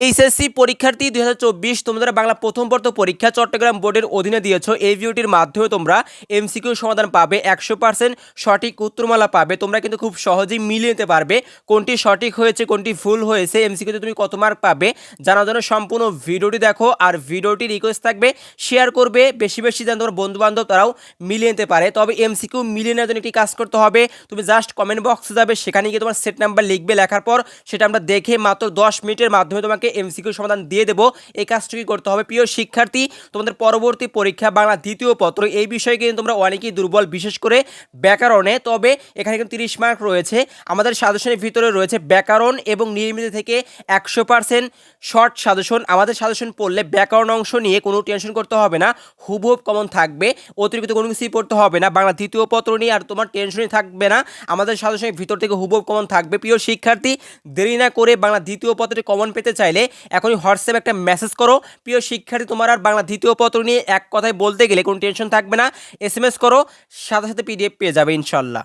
HSC পরীক্ষার্থী দুই হাজার চব্বিশ তোমাদের বাংলা প্রথম পর্ত পরীক্ষা চট্টগ্রাম বোর্ডের অধীনে দিয়েছ, এই ভিডিওটির মাধ্যমে তোমরা এমসিকিউ সমাধান পাবে, একশো পার্সেন্ট সঠিক উত্তরমালা পাবে। তোমরা কিন্তু খুব সহজেই মিলিয়ে নিতে পারবে কোনটি সঠিক হয়েছে, কোনটি ভুল হয়েছে এমসিকিউতে তুমি কত মার্ক পাবে। জানার জন্য সম্পূর্ণ ভিডিওটি দেখো আর ভিডিওটি রিকোয়েস্ট থাকবে শেয়ার করবে, বেশি বেশি যেন তোমার বন্ধু বান্ধব তারাও মিলিয়ে নিতে পারে। তবে এমসিকিউ মিলিয়ে নেওয়ার জন্য একটি কাজ করতে হবে, তুমি জাস্ট কমেন্ট বক্সে যাবে, সেখানে গিয়ে তোমার সেট নাম্বার লিখবে, লেখার পর সেটা আমরা দেখে মাত্র দশ মিনিটের মাধ্যমে তোমাকে এমসিকিউ সমাধান দিয়ে দেবো। এই কাজটুকুই করতে হবে? প্রিয় শিক্ষার্থী, তোমাদের পরবর্তী পরীক্ষা বাংলা দ্বিতীয় পত্র এই বিষয়ে কিন্তু তোমরা অনেকেই দুর্বল, বিশেষ করে ব্যাকরণে। তবে এখানে কিন্তু তিরিশ মার্ক রয়েছে। আমাদের সাজেশনের ভিতরে রয়েছে ব্যাকরণ এবং নির্মিত থেকে একশো পার্সেন্ট শর্ট সাজেশন। আমাদের সাজেশন পড়লে ব্যাকরণ অংশ নিয়ে কোনো টেনশন করতে হবে না। হুবহুব কমন থাকবে। অতিরিক্ত কোনো কিছুই পড়তে হবে না। বাংলা দ্বিতীয় পত্র নিয়ে আর তোমার টেনশনই থাকবে না। আমাদের সাজেশনের ভিতর থেকে হুবহুব কমন থাকবে। প্রিয় শিক্ষার্থী, দেরি না করে বাংলা দ্বিতীয় পত্রে কমন পেতে চাইলে এখনই হোয়াটসঅ্যাপে একটা মেসেজ করো। প্রিয় শিক্ষার্থী, তোমার আর বাংলা দ্বিতীয় পত্র নিয়ে এক কথায় বলতে গেলে কোনো টেনশন থাকবে না। এস করো, সাথে সাথে পিডিএফ পেয়ে যাবে ইনশাল্লাহ।